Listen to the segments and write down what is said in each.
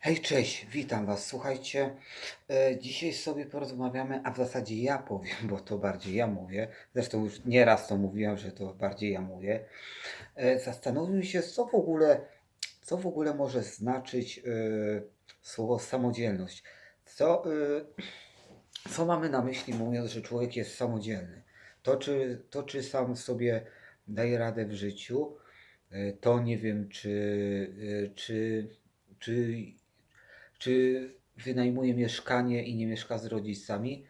Hej, cześć, witam Was. Słuchajcie, e, dzisiaj sobie porozmawiamy, a w zasadzie ja powiem, bo to bardziej ja mówię. Zresztą już nieraz to mówiłem, że to bardziej ja mówię. E, zastanówmy się, co w ogóle, co w ogóle może znaczyć e, słowo samodzielność. Co, co mamy na myśli, mówiąc, że człowiek jest samodzielny? To czy, to, czy sam sobie daje radę w życiu, to nie wiem, czy, czy, czy czy wynajmuje mieszkanie i nie mieszka z rodzicami.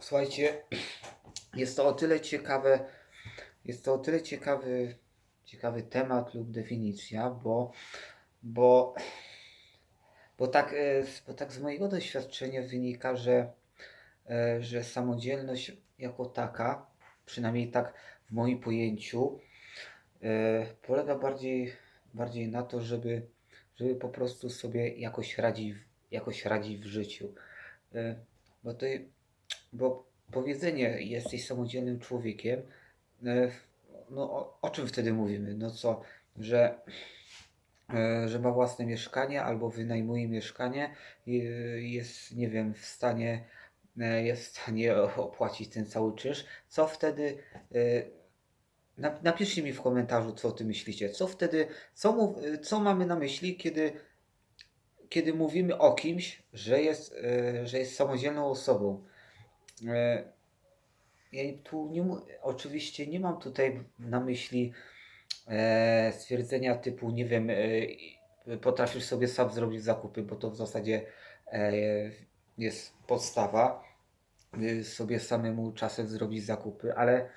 Słuchajcie, jest to o tyle ciekawe, jest to o tyle ciekawy, ciekawy temat lub definicja, bo, bo, bo, tak, e, bo tak z mojego doświadczenia wynika, że, e, że samodzielność jako taka, przynajmniej tak w moim pojęciu, e, polega bardziej, bardziej na to, żeby, żeby po prostu sobie jakoś radzić, jakoś radzić w życiu. E, Bo to, bo powiedzenie jesteś samodzielnym człowiekiem, e, no o, o czym wtedy mówimy? No co, że, e, że ma własne mieszkanie albo wynajmuje mieszkanie jest, nie wiem, w stanie, jest w stanie opłacić ten cały czynsz, co wtedy Napiszcie mi w komentarzu, co o tym myślicie. Co wtedy, co, mów, co mamy na myśli, kiedy, kiedy mówimy o kimś, że jest, e, że jest samodzielną osobą. E, Ja tu nie, oczywiście nie mam tutaj na myśli e, stwierdzenia typu, nie wiem, potrafisz sobie sam zrobić zakupy, bo to w zasadzie e, jest podstawa, sobie samemu czasem zrobić zakupy, ale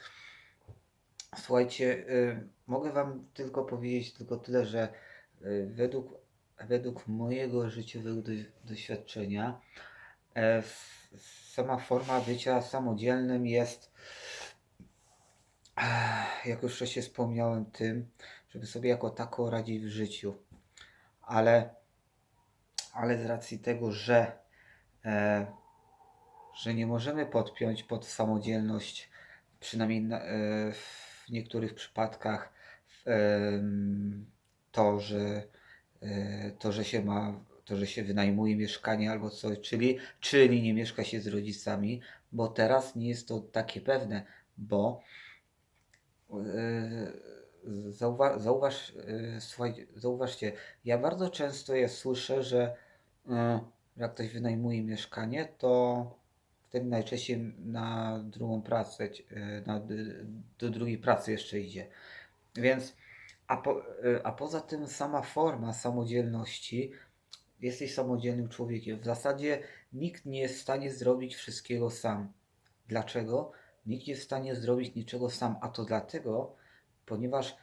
Słuchajcie, y, mogę Wam tylko powiedzieć tylko tyle, że y, według, według mojego życiowego do, doświadczenia e, sama forma bycia samodzielnym jest, eh, jak już wcześniej wspomniałem, tym, żeby sobie jako tako radzić w życiu. Ale, ale z racji tego, że, e, że nie możemy podpiąć pod samodzielność, przynajmniej na, e, w niektórych przypadkach, to, że, e, to, że się ma, to, że się wynajmuje mieszkanie albo coś, czyli, czyli nie mieszka się z rodzicami, bo teraz nie jest to takie pewne, bo e, zauwa- zauważ, e, słuchaj, zauważcie, ja bardzo często je słyszę, że jak ktoś wynajmuje mieszkanie, to wtedy najczęściej na drugą pracę, e, na, do drugiej pracy jeszcze idzie. Więc, a, po, e, a poza tym sama forma samodzielności, jesteś samodzielnym człowiekiem. W zasadzie nikt nie jest w stanie zrobić wszystkiego sam. Dlaczego? Nikt nie jest w stanie zrobić niczego sam, a to dlatego, ponieważ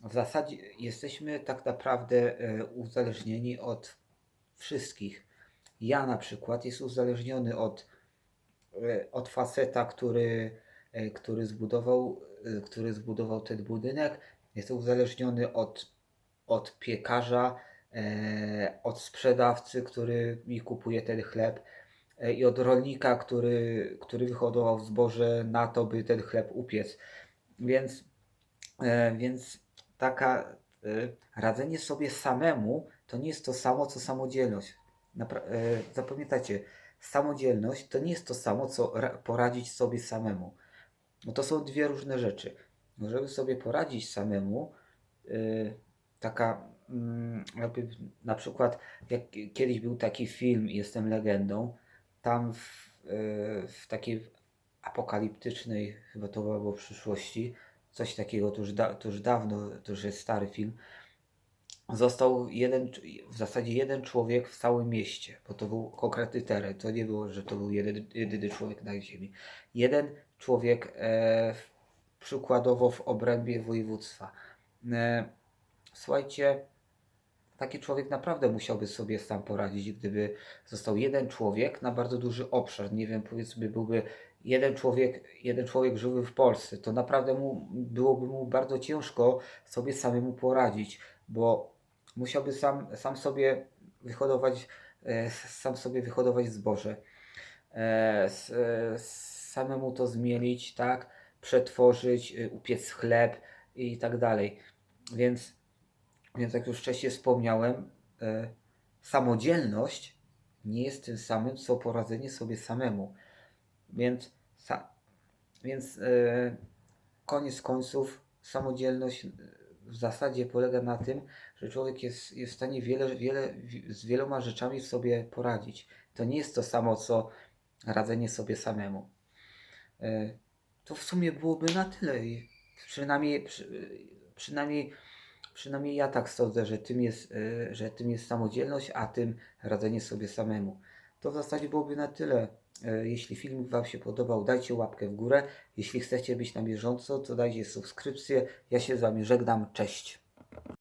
w zasadzie jesteśmy tak naprawdę e, uzależnieni od wszystkich. Ja na przykład jest uzależniony od, od faceta, który, e, który, zbudował, e, który zbudował ten budynek. Jestem uzależniony od, od piekarza, e, od sprzedawcy, który mi kupuje ten chleb e, i od rolnika, który, który wyhodował zboże na to, by ten chleb upiec. Więc, e, więc taka e, radzenie sobie samemu to nie jest to samo co samodzielność. Napra- e, zapamiętajcie, samodzielność to nie jest to samo co ra- poradzić sobie samemu. No to są dwie różne rzeczy. No, żeby sobie poradzić samemu, y, taka mm, jakby na przykład jak kiedyś był taki film Jestem legendą, tam w, y, w takiej apokaliptycznej, chyba to było w przyszłości, coś takiego, to już, da, to już dawno, to już jest stary film, został jeden, w zasadzie jeden człowiek w całym mieście, bo to był konkretny teren, to nie było, że to był jeden, jedyny człowiek na ziemi. Jeden człowiek e, przykładowo w obrębie województwa. E, słuchajcie, taki człowiek naprawdę musiałby sobie sam poradzić, gdyby został jeden człowiek na bardzo duży obszar. Nie wiem, powiedzmy, byłby jeden człowiek, jeden człowiek żyły w Polsce, to naprawdę mu, byłoby mu bardzo ciężko sobie samemu poradzić, bo musiałby sam, sam sobie wyhodować, e, sam sobie wyhodować zboże, e, e, samemu to zmielić, tak, przetworzyć, upiec chleb i tak dalej. Więc, więc jak już wcześniej wspomniałem, samodzielność nie jest tym samym, co poradzenie sobie samemu. Więc, sa, więc koniec końców samodzielność w zasadzie polega na tym, że człowiek jest, jest w stanie wiele, wiele, wi- z wieloma rzeczami sobie poradzić. To nie jest to samo, co radzenie sobie samemu. E, To w sumie byłoby na tyle. I Przynajmniej, przy, przynajmniej, przynajmniej ja tak sądzę, że tym, jest, e, że tym jest samodzielność, a tym radzenie sobie samemu. To w zasadzie byłoby na tyle. E, Jeśli filmik Wam się podobał, dajcie łapkę w górę. Jeśli chcecie być na bieżąco, to dajcie subskrypcję. Ja się z Wami żegnam. Cześć.